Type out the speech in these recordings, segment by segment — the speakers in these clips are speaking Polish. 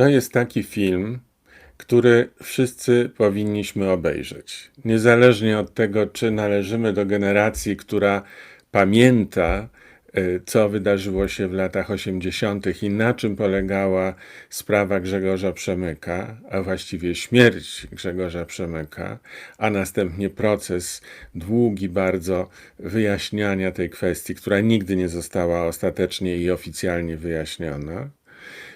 To jest taki film, który wszyscy powinniśmy obejrzeć. Niezależnie od tego, czy należymy do generacji, która pamięta, y, co wydarzyło się w latach 80. i na czym polegała sprawa Grzegorza Przemyka, a właściwie śmierć Grzegorza Przemyka, a następnie proces długi bardzo wyjaśniania tej kwestii, która nigdy nie została ostatecznie i oficjalnie wyjaśniona.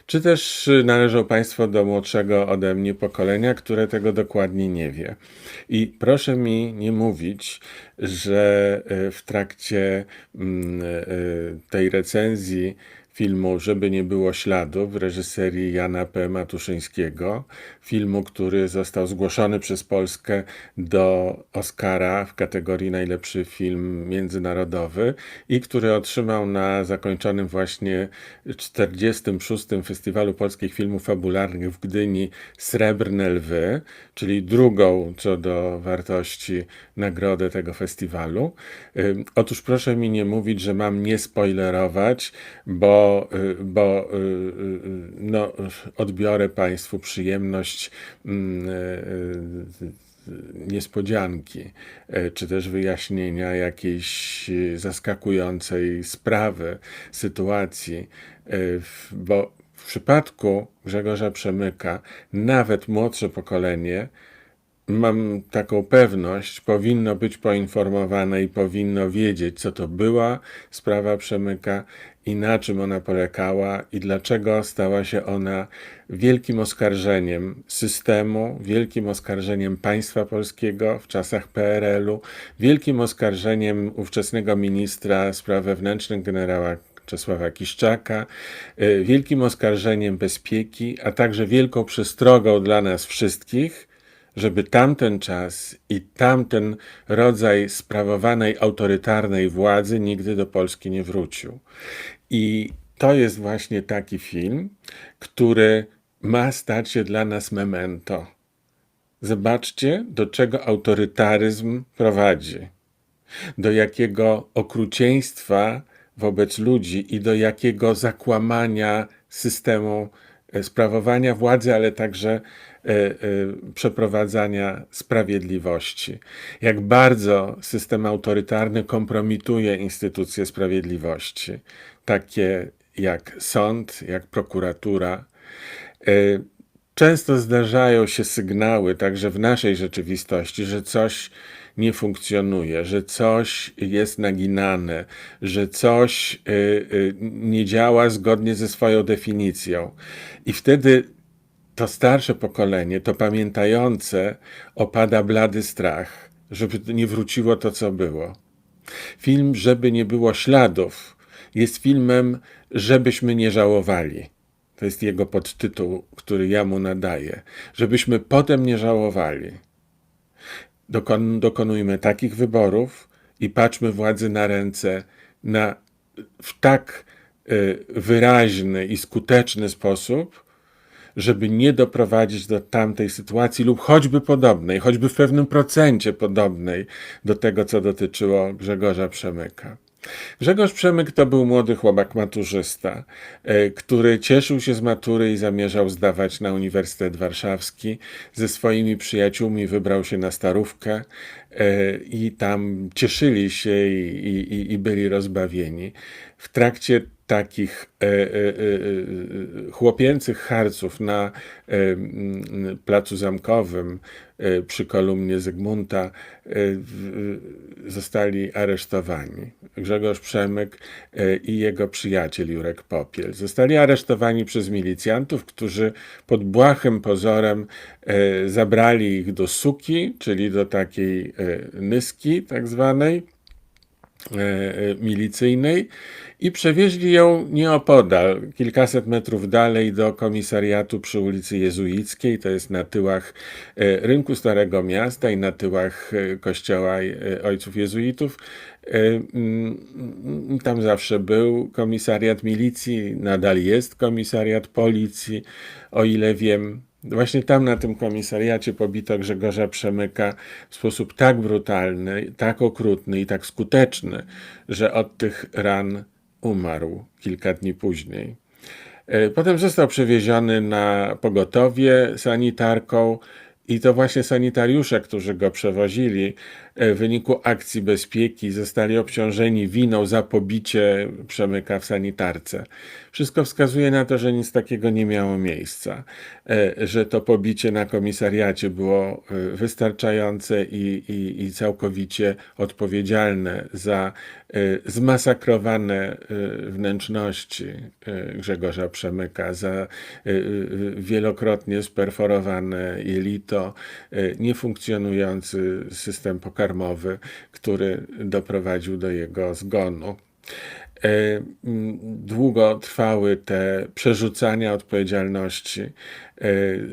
Czy też y, należą Państwo do młodszego ode mnie pokolenia, które tego dokładnie nie wie? I proszę mi nie mówić, że y, w trakcie mm, y, tej recenzji filmu Żeby nie było śladów w reżyserii Jana P. Matuszyńskiego, filmu, który został zgłoszony przez Polskę do Oscara w kategorii najlepszy film międzynarodowy i który otrzymał na zakończonym właśnie 46. Festiwalu Polskich Filmów Fabularnych w Gdyni Srebrne Lwy, czyli drugą co do wartości nagrodę tego festiwalu. Otóż proszę mi nie mówić, że mam nie spoilerować, bo y, bo y, y, no, odbiorę Państwu przyjemność mm, y, y, niespodzianki, e, czy też wyjaśnienia jakiejś y, zaskakującej sprawy, sytuacji, e, bo w przypadku Grzegorza Przemyka nawet młodsze pokolenie mam taką pewność, powinno być poinformowane i powinno wiedzieć, co to była sprawa Przemyka i na czym ona polegała i dlaczego stała się ona wielkim oskarżeniem systemu, wielkim oskarżeniem państwa polskiego w czasach PRL-u, wielkim oskarżeniem ówczesnego ministra spraw wewnętrznych generała Czesława Kiszczaka, y, wielkim oskarżeniem bezpieki, a także wielką przestrogą dla nas wszystkich, żeby tamten czas i tamten rodzaj sprawowanej autorytarnej władzy nigdy do Polski nie wrócił. I to jest właśnie taki film, który ma stać się dla nas memento. Zobaczcie, do czego autorytaryzm prowadzi do jakiego okrucieństwa wobec ludzi i do jakiego zakłamania systemu sprawowania władzy, ale także e, e, przeprowadzania sprawiedliwości. Jak bardzo system autorytarny kompromituje instytucje sprawiedliwości, takie jak sąd, jak prokuratura. E, Często zdarzają się sygnały, także w naszej rzeczywistości, że coś nie funkcjonuje, że coś jest naginane, że coś y, y, nie działa zgodnie ze swoją definicją. I wtedy to starsze pokolenie, to pamiętające, opada blady strach, żeby nie wróciło to, co było. Film, żeby nie było śladów, jest filmem, żebyśmy nie żałowali. To jest jego podtytuł, który ja mu nadaję. Żebyśmy potem nie żałowali. Dokon, dokonujmy takich wyborów i patrzmy władzy na ręce na, w tak y, wyraźny i skuteczny sposób, żeby nie doprowadzić do tamtej sytuacji lub choćby podobnej, choćby w pewnym procencie podobnej do tego, co dotyczyło Grzegorza Przemyka. Grzegorz Przemyk to był młody chłopak maturzysta, e, który cieszył się z matury i zamierzał zdawać na Uniwersytet Warszawski. Ze swoimi przyjaciółmi wybrał się na Starówkę e, i tam cieszyli się i, i, i byli rozbawieni. W trakcie takich e, e, e, e, chłopięcych harców na e, Placu Zamkowym e, przy kolumnie Zygmunta e, zostali aresztowani. Grzegorz Przemyk e, i jego przyjaciel Jurek Popiel. Zostali aresztowani przez milicjantów, którzy pod błahym pozorem e, zabrali ich do suki, czyli do takiej e, nyski tak zwanej, e, e, milicyjnej i przewieźli ją nieopodal, kilkaset metrów dalej do komisariatu przy ulicy Jezuickiej, to jest na tyłach e, rynku Starego Miasta i na tyłach e, kościoła e, ojców jezuitów. E, mm, Tam zawsze był komisariat milicji, nadal jest komisariat policji, o ile wiem. Właśnie tam na tym komisariacie pobito Grzegorza Przemyka w sposób tak brutalny, tak okrutny i tak skuteczny, że od tych ran umarł kilka dni później. E, Potem został przewieziony na pogotowie sanitarką i to właśnie sanitariusze, którzy go przewozili, e, w wyniku akcji bezpieki zostali obciążeni winą za pobicie Przemyka w sanitarce. Wszystko wskazuje na to, że nic takiego nie miało miejsca, e, że to pobicie na komisariacie było e, wystarczające i, i, i całkowicie odpowiedzialne za zmasakrowane wnętrzności Grzegorza Przemyka, za wielokrotnie sperforowane jelito, e, niefunkcjonujący system pokarmowy, który doprowadził do jego zgonu. E, Długo trwały te przerzucania odpowiedzialności.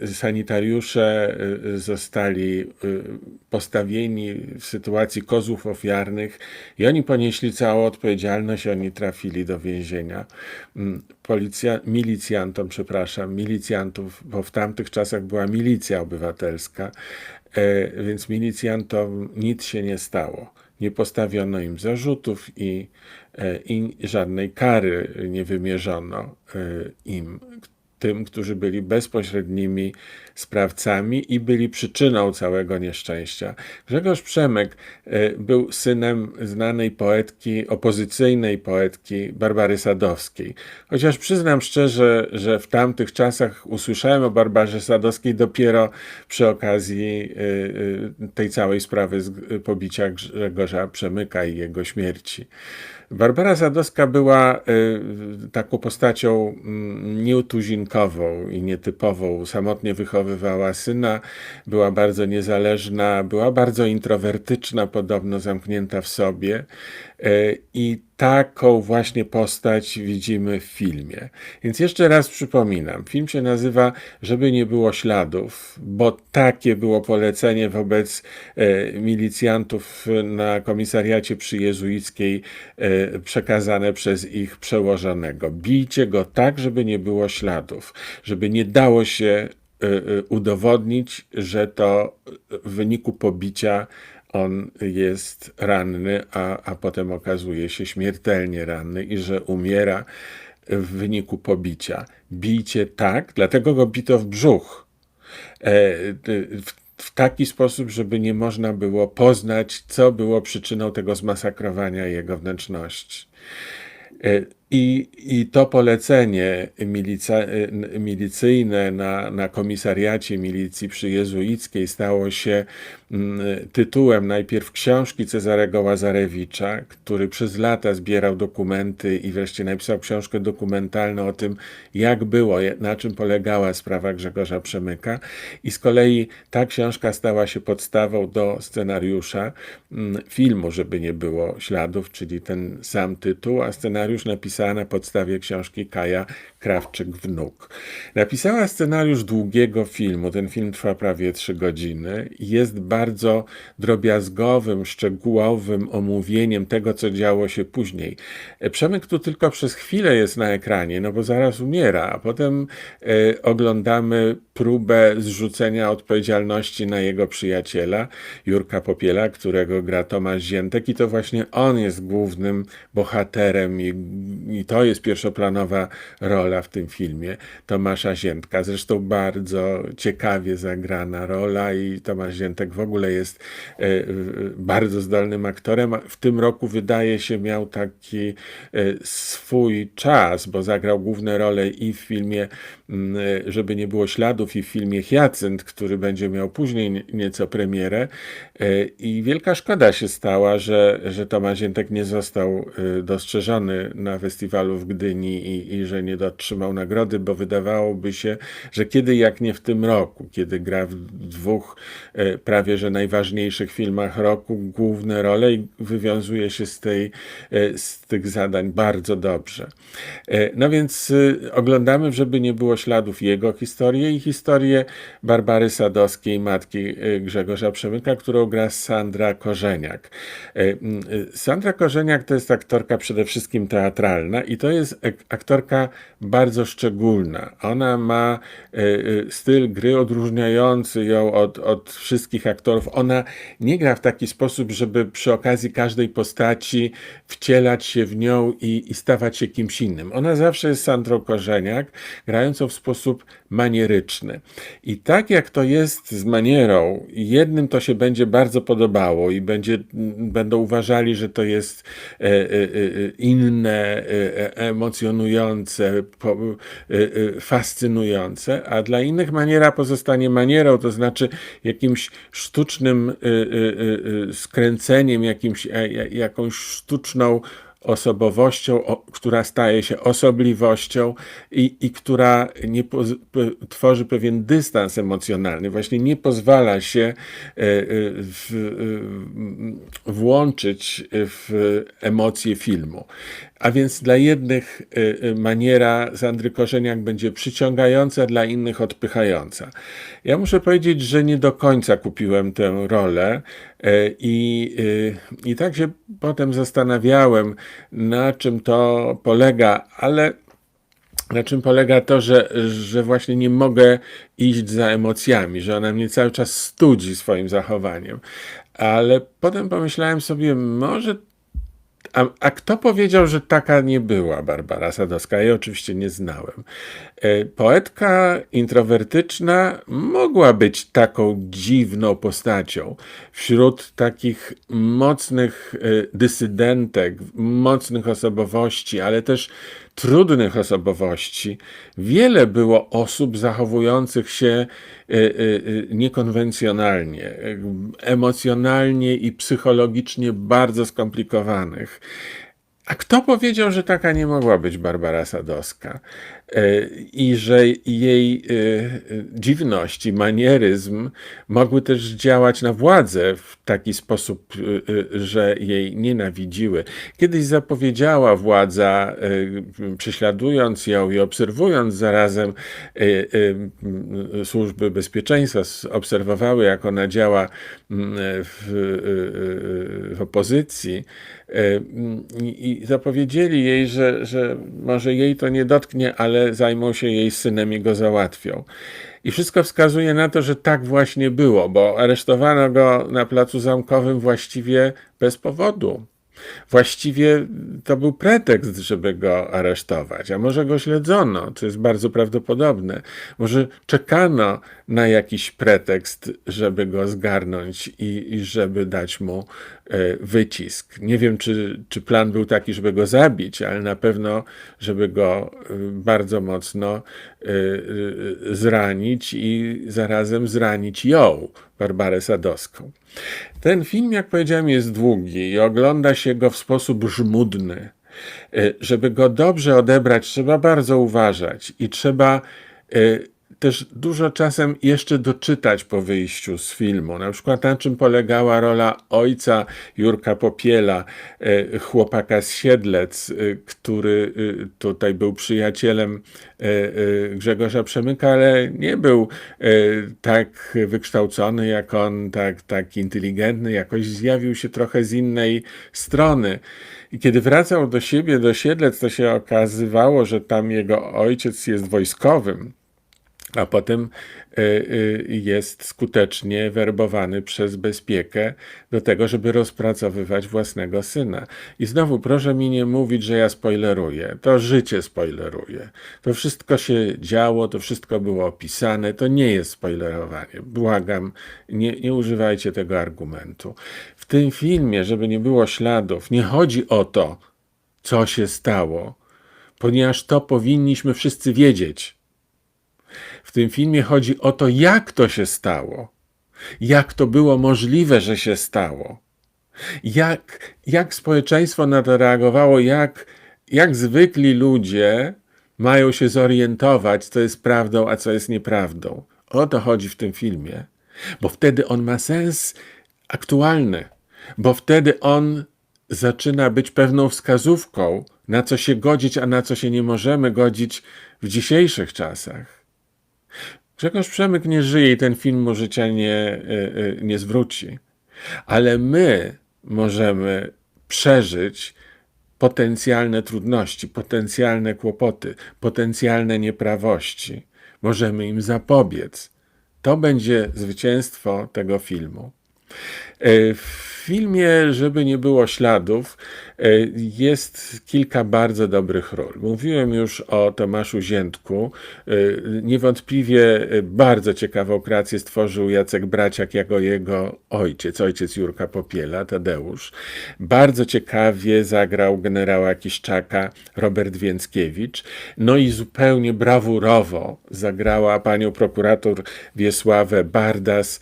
E, Sanitariusze e, zostali postawieni w sytuacji kozłów ofiarnych i oni ponieśli całą odpowiedzialność, oni trafili do więzienia. Policja, milicjantom, przepraszam, milicjantów, bo w tamtych czasach była milicja obywatelska, więc milicjantom nic się nie stało. Nie postawiono im zarzutów i, e, i żadnej kary nie wymierzono e, im, tym, którzy byli bezpośrednimi sprawcami i byli przyczyną całego nieszczęścia. Grzegorz Przemyk e, był synem znanej poetki, opozycyjnej poetki Barbary Sadowskiej. Chociaż przyznam szczerze, że w tamtych czasach usłyszałem o Barbarze Sadowskiej dopiero przy okazji e, e, tej całej sprawy pobicia Grzegorza Przemyka i jego śmierci. Barbara Sadowska była taką postacią mm, nieutuzinkową i nietypową. Samotnie wychowywała syna, była bardzo niezależna, była bardzo introwertyczna, podobno zamknięta w sobie. Y, I taką właśnie postać widzimy w filmie. Więc jeszcze raz przypominam, film się nazywa Żeby nie było śladów, bo takie było polecenie wobec e, milicjantów na komisariacie przy Jezuickiej e, przekazane przez ich przełożonego. Bijcie go tak, żeby nie było śladów, żeby nie dało się e, e, udowodnić, że to w wyniku pobicia on jest ranny, a, a potem okazuje się śmiertelnie ranny i że umiera w wyniku pobicia. Bijcie tak, dlatego go bito w brzuch. E, w, w taki sposób, żeby nie można było poznać, co było przyczyną tego zmasakrowania jego wnętrzności. I, I to polecenie milica, milicyjne na, na komisariacie milicji przy Jezuickiej stało się mm, tytułem najpierw książki Cezarego Łazarewicza, który przez lata zbierał dokumenty i wreszcie napisał książkę dokumentalną o tym, jak było, na czym polegała sprawa Grzegorza Przemyka. I z kolei ta książka stała się podstawą do scenariusza mm, filmu, żeby nie było śladów, czyli ten sam tytuł, a scenariusz napisała na podstawie książki Kaja Krawczyk-Wnuk. Napisała scenariusz długiego filmu. Ten film trwa prawie trzy godziny i jest bardzo drobiazgowym, szczegółowym omówieniem tego, co działo się później. Przemyk tu tylko przez chwilę jest na ekranie, no bo zaraz umiera, a potem e, oglądamy próbę zrzucenia odpowiedzialności na jego przyjaciela, Jurka Popiela, którego gra Tomasz Ziętek i to właśnie on jest głównym bohaterem i, i to jest pierwszoplanowa rola w tym filmie Tomasza Ziętka. Zresztą bardzo ciekawie zagrana rola i Tomasz Ziętek w ogóle jest e, bardzo zdolnym aktorem. W tym roku wydaje się miał taki e, swój czas, bo zagrał główne role i w filmie Żeby nie było śladów i w filmie Hyacynt, który będzie miał później nie- nieco premierę. E, I wielka szkoda się stała, że, że Tomasz Ziętek nie został e, dostrzeżony na festiwalu w Gdyni i, i że nie dotrzymał nagrody, bo wydawałoby się, że kiedy jak nie w tym roku, kiedy gra w dwóch e, prawie że najważniejszych filmach roku główne role i wywiązuje się z, tej, z tych zadań bardzo dobrze. No więc oglądamy, żeby nie było śladów jego historii i historię Barbary Sadowskiej, matki y, Grzegorza Przemyka, którą gra Sandra Korzeniak. Y, y, Sandra Korzeniak to jest aktorka przede wszystkim teatralna i to jest aktorka bardzo szczególna. Ona ma styl gry odróżniający ją od, od wszystkich aktorów. Ona nie gra w taki sposób, żeby przy okazji każdej postaci wcielać się w nią i, i stawać się kimś innym. Ona zawsze jest Sandrą Korzeniak, grającą w sposób manieryczny. I tak jak to jest z manierą, jednym to się będzie bardzo podobało i będzie, będą uważali, że to jest e, e, e, inne, emocjonujące, fascynujące, a dla innych maniera pozostanie manierą, to znaczy jakimś sztucznym skręceniem, jakimś, jakąś sztuczną osobowością, o, która staje się osobliwością i, i która nie poz, p, tworzy pewien dystans emocjonalny, właśnie nie pozwala się e, e, w, e, włączyć w emocje filmu. A więc dla jednych e, e, maniera Sandry Korzeniak będzie przyciągająca, dla innych odpychająca. Ja muszę powiedzieć, że nie do końca kupiłem tę rolę e, i, i tak się potem zastanawiałem, na czym to polega, ale na czym polega to, że, że właśnie nie mogę iść za emocjami, że ona mnie cały czas studzi swoim zachowaniem. Ale potem pomyślałem sobie, może a, a kto powiedział, że taka nie była Barbara Sadowska? Ja oczywiście nie znałem. E, Poetka introwertyczna mogła być taką dziwną postacią wśród takich mocnych e, dysydentek, mocnych osobowości, ale też trudnych osobowości. Wiele było osób zachowujących się e, e, e, niekonwencjonalnie, emocjonalnie i psychologicznie bardzo skomplikowanych. A kto powiedział, że taka nie mogła być Barbara Sadowska? E, I że jej e, dziwność i manieryzm mogły też działać na władzę w taki sposób, e, że jej nienawidziły. Kiedyś zapowiedziała władza, prześladując ją i obserwując zarazem służby bezpieczeństwa, obserwowały, jak ona działa w, w opozycji i zapowiedzieli jej, że, że może jej to nie dotknie, ale zajmą się jej synem i go załatwią. I wszystko wskazuje na to, że tak właśnie było, bo aresztowano go na placu zamkowym właściwie bez powodu. Właściwie to był pretekst, żeby go aresztować, a może go śledzono, co jest bardzo prawdopodobne. Może czekano na jakiś pretekst, żeby go zgarnąć i, i żeby dać mu wycisk. Nie wiem, czy, czy plan był taki, żeby go zabić, ale na pewno, żeby go e, bardzo mocno e, e, zranić i zarazem zranić ją, Barbarę Sadowską. Ten film, jak powiedziałem, jest długi i ogląda się go w sposób żmudny. E, Żeby go dobrze odebrać, trzeba bardzo uważać i trzeba e, też dużo czasem jeszcze doczytać po wyjściu z filmu. Na przykład na czym polegała rola ojca Jurka Popiela, e, chłopaka z Siedlec, e, który e, tutaj był przyjacielem Grzegorza Przemyka, ale nie był tak wykształcony jak on, tak, tak inteligentny, jakoś zjawił się trochę z innej strony. I kiedy wracał do siebie, do Siedlec, to się okazywało, że tam jego ojciec jest wojskowym a potem y, y, jest skutecznie werbowany przez bezpiekę do tego, żeby rozpracowywać własnego syna. I znowu proszę mi nie mówić, że ja spoileruję. To życie spoileruje. To wszystko się działo, to wszystko było opisane. To nie jest spoilerowanie. Błagam, nie, nie używajcie tego argumentu. W tym filmie, żeby nie było śladów, nie chodzi o to, co się stało, ponieważ to powinniśmy wszyscy wiedzieć. W tym filmie chodzi o to, jak to się stało. Jak to było możliwe, że się stało. Jak, jak społeczeństwo na to reagowało, jak, jak zwykli ludzie mają się zorientować, co jest prawdą, a co jest nieprawdą. O to chodzi w tym filmie. Bo wtedy on ma sens aktualny. Bo wtedy on zaczyna być pewną wskazówką, na co się godzić, a na co się nie możemy godzić w dzisiejszych czasach. Grzegorz Przemyk nie żyje i ten film mu życia nie, y, y, nie zwróci. Ale my możemy przeżyć potencjalne trudności, potencjalne kłopoty, potencjalne nieprawości. Możemy im zapobiec. To będzie zwycięstwo tego filmu. E, W filmie, żeby nie było śladów, e, jest kilka bardzo dobrych ról. Mówiłem już o Tomaszu Ziętku. E, Niewątpliwie bardzo ciekawą kreację stworzył Jacek Braciak jako jego ojciec, ojciec Jurka Popiela, Tadeusz. Bardzo ciekawie zagrał generała Kiszczaka Robert Więckiewicz. No i zupełnie brawurowo zagrała panią prokurator Wiesławę Bardas,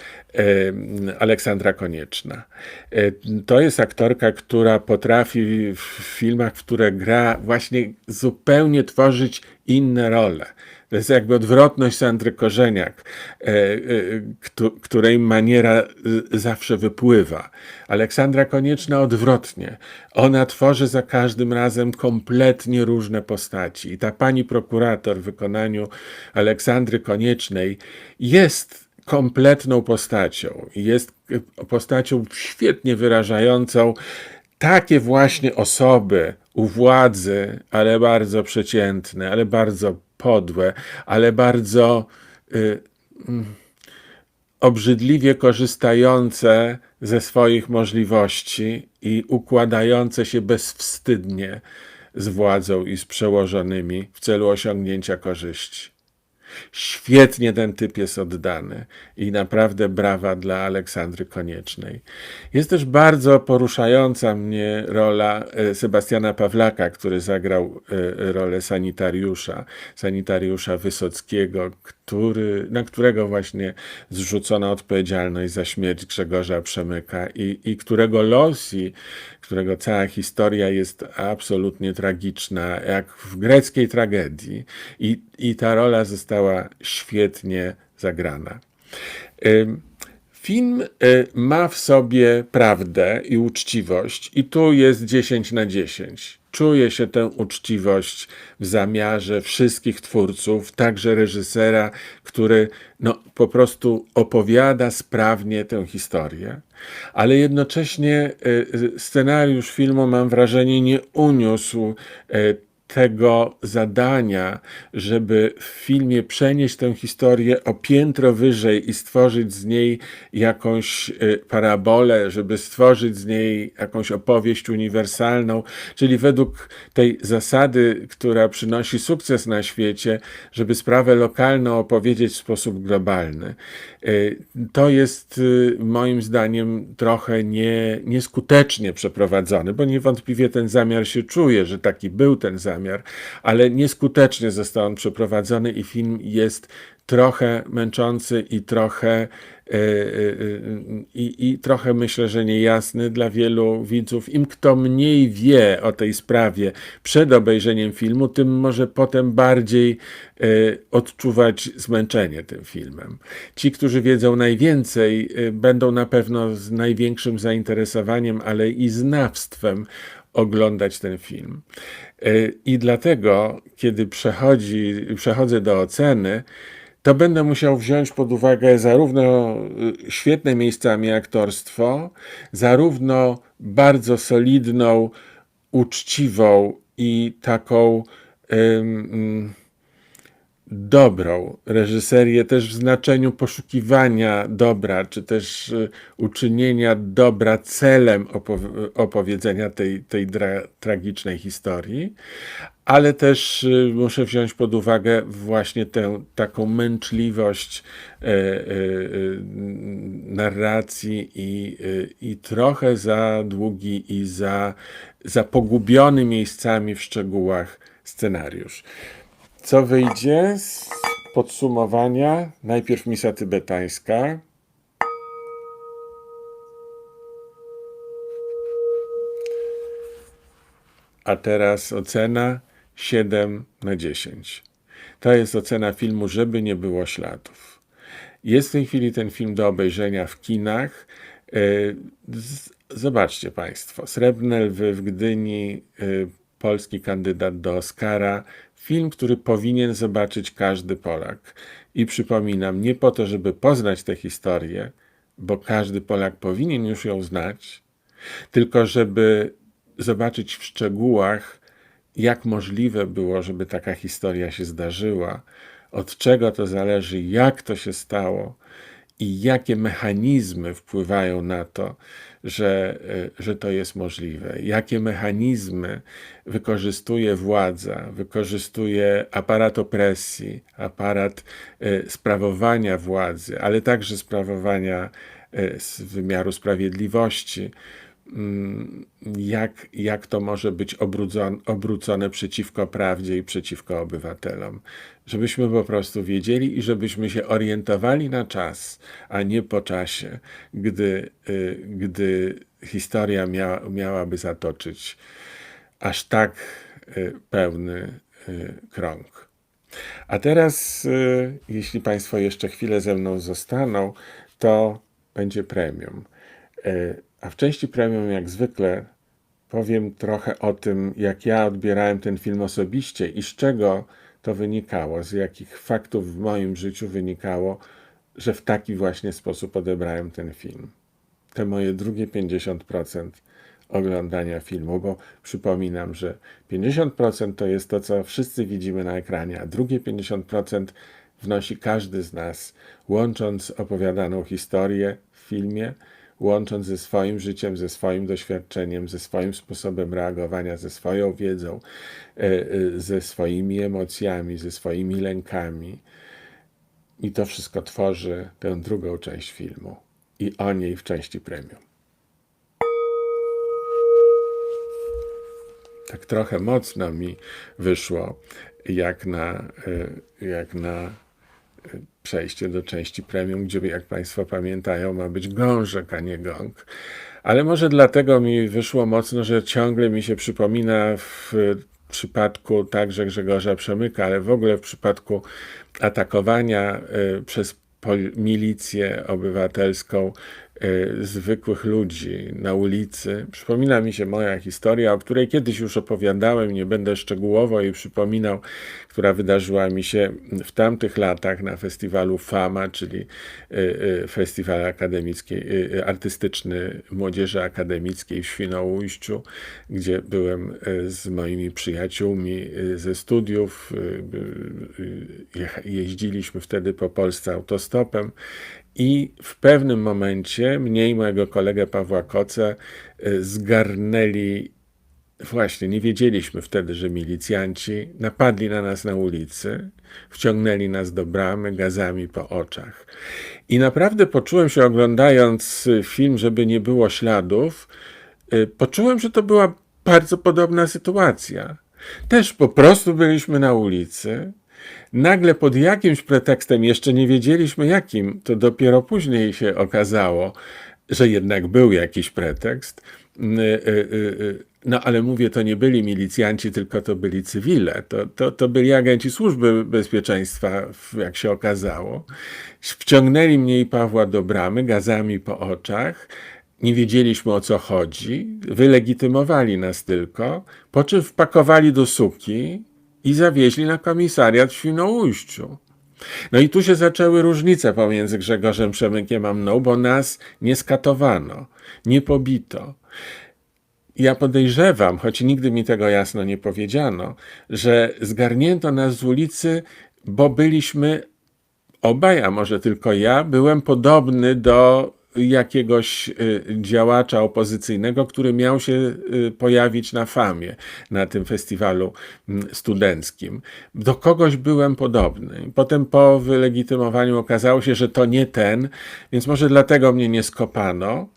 Aleksandra Konieczna. E, To jest aktorka, która potrafi w filmach, w które gra, właśnie zupełnie tworzyć inne role. To jest jakby odwrotność Sandry Korzeniak, e, e, któ- której maniera zawsze wypływa. Aleksandra Konieczna odwrotnie. Ona tworzy za każdym razem kompletnie różne postaci. I ta pani prokurator w wykonaniu Aleksandry Koniecznej jest kompletną postacią. Jest y, postacią świetnie wyrażającą takie właśnie osoby u władzy, ale bardzo przeciętne, ale bardzo podłe, ale bardzo y, mm, obrzydliwie korzystające ze swoich możliwości i układające się bezwstydnie z władzą i z przełożonymi w celu osiągnięcia korzyści. Świetnie ten typ jest oddany i naprawdę brawa dla Aleksandry Koniecznej. Jest też bardzo poruszająca mnie rola e, Sebastiana Pawlaka, który zagrał e, rolę sanitariusza, sanitariusza Wysockiego, który, na którego właśnie zrzucono odpowiedzialność za śmierć Grzegorza Przemyka i, i którego los i którego cała historia jest absolutnie tragiczna, jak w greckiej tragedii. I, i ta rola została świetnie zagrana. Film y, ma w sobie prawdę i uczciwość, i tu jest 10 na 10. Czuje się tę uczciwość w zamiarze wszystkich twórców, także reżysera, który no, po prostu opowiada sprawnie tę historię, ale jednocześnie y, y, scenariusz filmu, mam wrażenie, nie uniósł y, tego zadania, żeby w filmie przenieść tę historię o piętro wyżej i stworzyć z niej jakąś y, parabolę, żeby stworzyć z niej jakąś opowieść uniwersalną, czyli według tej zasady, która przynosi sukces na świecie, żeby sprawę lokalną opowiedzieć w sposób globalny. Y, To jest y, moim zdaniem trochę nie, nieskutecznie przeprowadzony, bo niewątpliwie ten zamiar się czuje, że taki był ten zamiar, ale nieskutecznie został on przeprowadzony i film jest trochę męczący i trochę, y, y, y, i, i trochę myślę, że niejasny dla wielu widzów. Im kto mniej wie o tej sprawie przed obejrzeniem filmu, tym może potem bardziej odczuwać zmęczenie tym filmem. Ci, którzy wiedzą najwięcej, będą na pewno z największym zainteresowaniem, ale i znawstwem oglądać ten film. Y, I dlatego, kiedy przechodzi, przechodzę do oceny, to będę musiał wziąć pod uwagę zarówno y, świetne miejscami aktorstwo, zarówno bardzo solidną, uczciwą i taką dobrą reżyserię, też w znaczeniu poszukiwania dobra, czy też y, uczynienia dobra celem opow- opowiedzenia tej, tej tragicznej historii, ale też y, muszę wziąć pod uwagę właśnie tę taką męczliwość e, e, e, narracji i, y, i trochę za długi i za, za pogubiony miejscami w szczegółach scenariusz. Co wyjdzie z podsumowania? Najpierw misa tybetańska. A teraz ocena 7 na 10. To jest ocena filmu, żeby nie było śladów. Jest w tej chwili ten film do obejrzenia w kinach. E, Zobaczcie Państwo, Srebrne Lwy w Gdyni e, polski kandydat do Oscara. Film, który powinien zobaczyć każdy Polak. I przypominam, nie po to, żeby poznać tę historię, bo każdy Polak powinien już ją znać, tylko żeby zobaczyć w szczegółach, jak możliwe było, żeby taka historia się zdarzyła, od czego to zależy, jak to się stało i jakie mechanizmy wpływają na to, że, e, że to jest możliwe. Jakie mechanizmy wykorzystuje władza, wykorzystuje aparat opresji, aparat e, sprawowania władzy, ale także sprawowania e, z wymiaru sprawiedliwości jak, jak to może być obrócone, obrócone przeciwko prawdzie i przeciwko obywatelom. Żebyśmy po prostu wiedzieli i żebyśmy się orientowali na czas, a nie po czasie, gdy, y, gdy historia mia, miałaby zatoczyć aż tak y, pełny y, krąg. A teraz, jeśli Państwo jeszcze chwilę ze mną zostaną, to będzie premium. A w części premium, jak zwykle, powiem trochę o tym, jak ja odbierałem ten film osobiście i z czego to wynikało, z jakich faktów w moim życiu wynikało, że w taki właśnie sposób odebrałem ten film. Te moje drugie 50% oglądania filmu, bo przypominam, że 50% to jest to, co wszyscy widzimy na ekranie, a drugie 50% wnosi każdy z nas, łącząc opowiadaną historię w filmie łącząc ze swoim życiem, ze swoim doświadczeniem, ze swoim sposobem reagowania, ze swoją wiedzą, e, e, ze swoimi emocjami, ze swoimi lękami. I to wszystko tworzy tę drugą część filmu. I o niej w części premium. Tak trochę mocno mi wyszło, jak na, e, jak na przejście do części premium, gdzie, jak Państwo pamiętają, ma być gążek, a nie gong. Ale może dlatego mi wyszło mocno, że ciągle mi się przypomina w przypadku także Grzegorza Przemyka, ale w ogóle w przypadku atakowania y, przez milicję obywatelską zwykłych ludzi na ulicy. Przypomina mi się moja historia, o której kiedyś już opowiadałem, nie będę szczegółowo jej przypominał, która wydarzyła mi się w tamtych latach na festiwalu FAMA, czyli y, y, festiwal akademicki, artystyczny Młodzieży Akademickiej w Świnoujściu, gdzie byłem z moimi przyjaciółmi ze studiów. Jeździliśmy wtedy po Polsce autostopem i w pewnym momencie mnie i mojego kolegę Pawła Koce y, zgarnęli, właśnie nie wiedzieliśmy wtedy, że milicjanci napadli na nas na ulicy, wciągnęli nas do bramy gazami po oczach. I naprawdę poczułem się oglądając film, żeby nie było śladów, y, poczułem, że to była bardzo podobna sytuacja. Też po prostu byliśmy na ulicy, nagle pod jakimś pretekstem, jeszcze nie wiedzieliśmy jakim, to dopiero później się okazało, że jednak był jakiś pretekst. Y, y, y, no ale mówię, to nie byli milicjanci, tylko to byli cywile. To, to, to byli agenci służby bezpieczeństwa, jak się okazało. Wciągnęli mnie i Pawła do bramy, gazami po oczach. Nie wiedzieliśmy o co chodzi, wylegitymowali nas tylko, po czym wpakowali do suki i zawieźli na komisariat w Świnoujściu. No i tu się zaczęły różnice pomiędzy Grzegorzem Przemykiem a mną, bo nas nie skatowano, nie pobito. Ja podejrzewam, choć nigdy mi tego jasno nie powiedziano, że zgarnięto nas z ulicy, bo byliśmy obaj, a może tylko ja, byłem podobny do jakiegoś y, działacza opozycyjnego, który miał się y, pojawić na famie, na tym festiwalu mm, studenckim. Do kogoś byłem podobny. Potem po wylegitymowaniu okazało się, że to nie ten, więc może dlatego mnie nie skopano.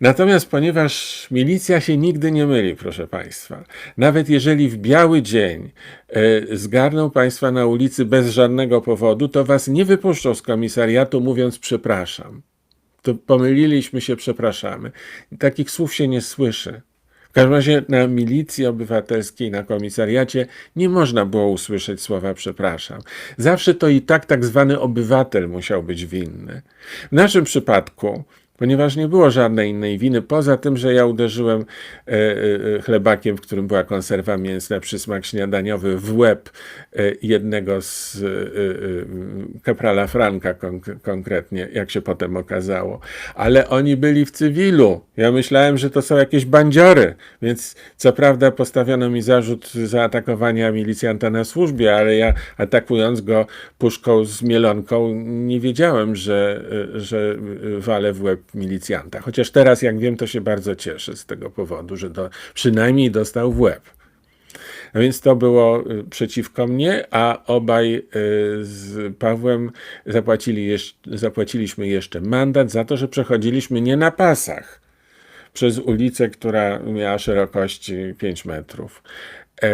Natomiast ponieważ milicja się nigdy nie myli, proszę Państwa, nawet jeżeli w biały dzień y, zgarną Państwa na ulicy bez żadnego powodu, to Was nie wypuszczą z komisariatu mówiąc przepraszam to pomyliliśmy się, przepraszamy. Takich słów się nie słyszy. W każdym razie na milicji obywatelskiej, na komisariacie nie można było usłyszeć słowa przepraszam. Zawsze to i tak tak zwany obywatel musiał być winny. W naszym przypadku ponieważ nie było żadnej innej winy, poza tym, że ja uderzyłem e, e, chlebakiem, w którym była konserwa mięsna, przysmak śniadaniowy w łeb e, jednego z e, e, kaprala Franka konk- konkretnie, jak się potem okazało. Ale oni byli w cywilu. Ja myślałem, że to są jakieś bandziory, więc co prawda postawiono mi zarzut zaatakowania milicjanta na służbie, ale ja atakując go puszką z mielonką nie wiedziałem, że, że walę w łeb milicjanta. Chociaż teraz, jak wiem, to się bardzo cieszę z tego powodu, że do, przynajmniej dostał w łeb. Więc to było y, przeciwko mnie, a obaj y, z Pawłem zapłacili jeszcze, zapłaciliśmy jeszcze mandat za to, że przechodziliśmy nie na pasach przez ulicę, która miała szerokości 5 metrów. E,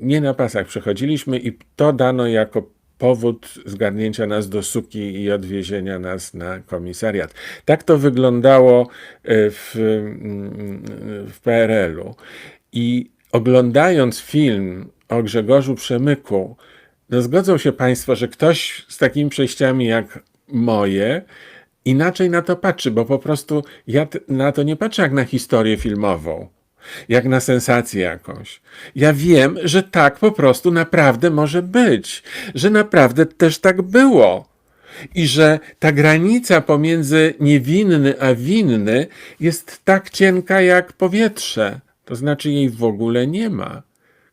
Nie na pasach przechodziliśmy i to dano jako powód zgarnięcia nas do suki i odwiezienia nas na komisariat. Tak to wyglądało e, w, mm, w PRL-u. I oglądając film o Grzegorzu Przemyku, no zgodzą się Państwo, że ktoś z takimi przejściami jak moje inaczej na to patrzy, bo po prostu ja na to nie patrzę jak na historię filmową, jak na sensację jakąś. Ja wiem, że tak po prostu naprawdę może być, że naprawdę też tak było. I że ta granica pomiędzy niewinny a winny jest tak cienka jak powietrze. To znaczy jej w ogóle nie ma.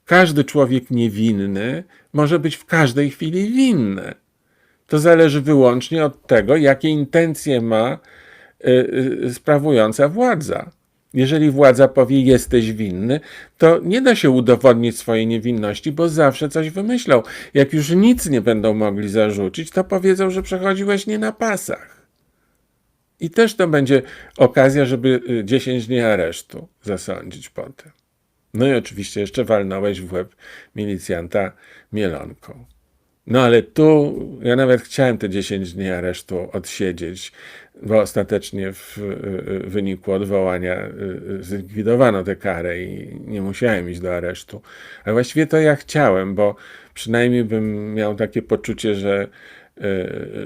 Każdy człowiek niewinny może być w każdej chwili winny. To zależy wyłącznie od tego, jakie intencje ma y, y, sprawująca władza. Jeżeli władza powie, jesteś winny, to nie da się udowodnić swojej niewinności, bo zawsze coś wymyślą. Jak już nic nie będą mogli zarzucić, to powiedzą, że przechodziłeś nie na pasach. I też to będzie okazja, żeby y, 10 dni aresztu zasądzić potem. No i oczywiście jeszcze walnąłeś w łeb milicjanta mielonką. No ale tu ja nawet chciałem te 10 dni aresztu odsiedzieć, bo ostatecznie w wyniku odwołania y, y, zlikwidowano tę karę i nie musiałem iść do aresztu. Ale właściwie to ja chciałem, bo przynajmniej bym miał takie poczucie, że, y,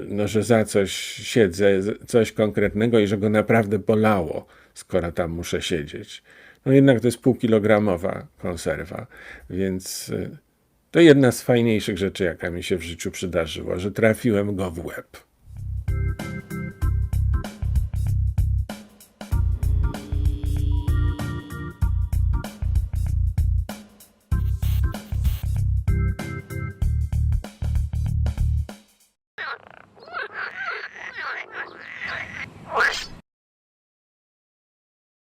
no, że za coś siedzę, coś konkretnego i że go naprawdę bolało, skoro tam muszę siedzieć. No jednak to jest półkilogramowa konserwa, więc to jedna z fajniejszych rzeczy, jaka mi się w życiu przydarzyła, że trafiłem go w łeb.